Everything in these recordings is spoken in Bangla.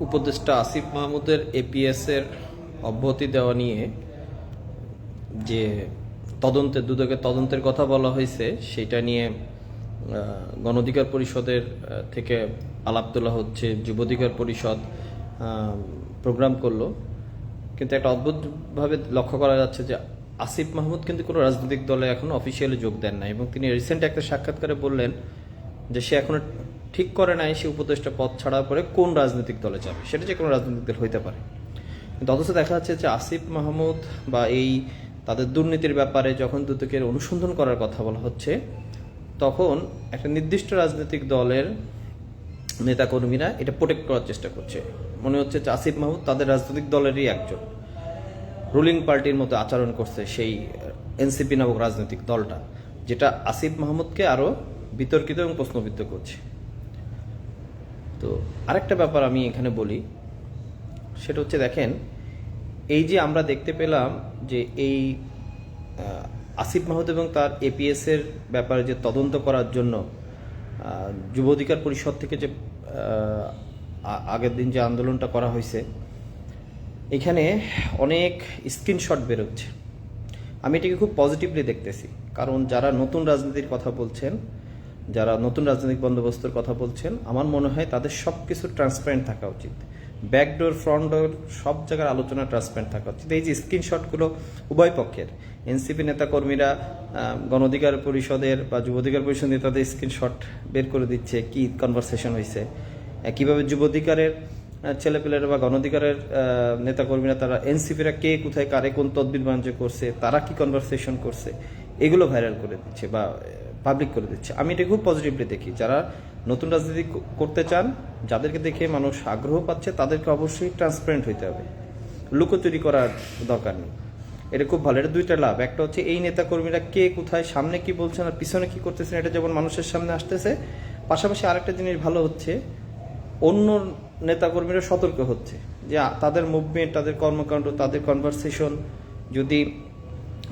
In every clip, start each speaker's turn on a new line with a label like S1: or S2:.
S1: উপদেষ্টা আসিফ মাহমুদের এপিএস এর অব্যাহতি দেওয়া নিয়ে যে তদন্তের দুদকের তদন্তের কথা বলা হয়েছে সেটা নিয়ে আহ, গণঅধিকার পরিষদের থেকে আলাপ তোলা হচ্ছে যুবধিকার পরিষদ প্রোগ্রাম করল। কিন্তু একটা অদ্ভুতভাবে লক্ষ্য করা যাচ্ছে যে আসিফ মাহমুদ কিন্তু কোনো রাজনৈতিক দলে এখনও অফিসিয়ালি যোগ দেন না এবং তিনি রিসেন্ট একটা সাক্ষাৎকারে বললেন যে সে এখনও ঠিক করে নাই সে উপদেষ্টা পদ ছাড়া পরে কোন রাজনৈতিক দলে যাবে? সেটা যে কোনো রাজনৈতিক দল হইতে পারে। কিন্তু অথচ দেখা যাচ্ছে যে আসিফ মাহমুদ বা এই তাদের দুর্নীতির ব্যাপারে যখন দুদকের অনুসন্ধান করার কথা বলা হচ্ছে, তখন একটা নির্দিষ্ট রাজনৈতিক দলের নেতাকর্মীরা এটা প্রোটেক্ট করার চেষ্টা করছে। মনে হচ্ছে যে আসিফ মাহমুদ তাদের রাজনৈতিক দলেরই একজন। রুলিং পার্টির মতো আচরণ করছে সেই এনসিপি নামক রাজনৈতিক দলটা, যেটা আসিফ মাহমুদকে আরও বিতর্কিত এবং প্রশ্নবিদ্ধ করছে। তো আরেকটা ব্যাপার আমি এখানে বলি, সেটা হচ্ছে দেখেন, এই যে আমরা দেখতে পেলাম যে এই আসিফ মাহমুদ এবং তার এপিএস এর ব্যাপারে যে তদন্ত করার জন্য যুব অধিকার পরিষদ থেকে যে আগের দিন যে আন্দোলনটা করা হয়েছে, এখানে অনেক স্ক্রিনশট বেরোচ্ছে। আমি এটাকে খুব পজিটিভলি দেখতেছি, কারণ যারা নতুন রাজনীতির কথা বলছেন যারা নতুন রাজনৈতিক বন্দোবস্তের কথা বলছেন আমার মনে হয় তাদের সব কিছু ট্রান্সপারেন্ট থাকা উচিত। ব্যাকডোর ফ্রন্ট ডোর সব জায়গার আলোচনা ট্রান্সপারেন্ট থাকা উচিত। এই যে স্ক্রিনশটগুলো উভয় পক্ষের। এনসিপি নেতাকর্মীরা আহ, গণঅধিকার পরিষদের বা যুব অধিকার পরিষদ নেতাদের স্ক্রিনশট বের করে দিচ্ছে কি কনভারসেশন হয়েছে কীভাবে যুব অধিকারের ছেলেপেলেরা বা গণঅধিকারের আহ, নেতাকর্মীরা তারা এনসিপিরা কে কোথায় কারে কোন তদবির বাণিজ্য করছে তারা কি কনভারসেশন করছে এগুলো ভাইরাল করে দিচ্ছে বা পাবলিক করে দিচ্ছে। আমি এটা খুব পজিটিভলি দেখি। যারা নতুন রাজনীতি করতে চান, যাদেরকে দেখে মানুষ আগ্রহ পাচ্ছে, তাদেরকে অবশ্যই ট্রান্সপারেন্ট হইতে হবে। লুকোচুরি করার দরকার নেই। এটা খুব ভালো। এটা দুইটা লাভ। একটা হচ্ছে এই নেতাকর্মীরা কে কোথায়, সামনে কি বলছেন আর পিছনে কি করতেছেন, এটা যেমন মানুষের সামনে আসতেছে। পাশাপাশি আরেকটা জিনিস ভালো হচ্ছে, অন্য নেতাকর্মীরা সতর্ক হচ্ছে যে তাদের মুভমেন্ট তাদের কর্মকাণ্ড, তাদের কনভারসেশন যদি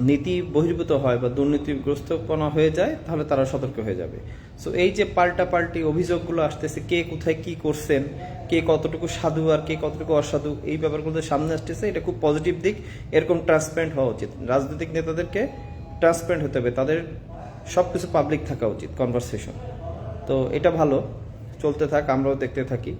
S1: নীতি বহির্ভূত হয় বা দুর্নীতিগ্রস্তপনা হয়ে যায়, তাহলে তারা সতর্ক হয়ে যাবে। সো এই যে পাল্টা পাল্টি অভিযোগগুলো আসতেছে, কে কোথায় কি করছেন, কে কতটুকু সাধু আর কে কতটুকু অসাধু, এই ব্যাপারগুলো সামনে আসতেছে, এটা খুব পজিটিভ দিক, এরকম ট্রান্সপারেন্ট হওয়া উচিত। রাজনৈতিক নেতাদেরকে ট্রান্সপারেন্ট হতে হবে, তাদের সবকিছু পাবলিক থাকা উচিত কনভারসেশন তো, এটা ভালো, চলতে থাক, আমরাও দেখতে থাকি।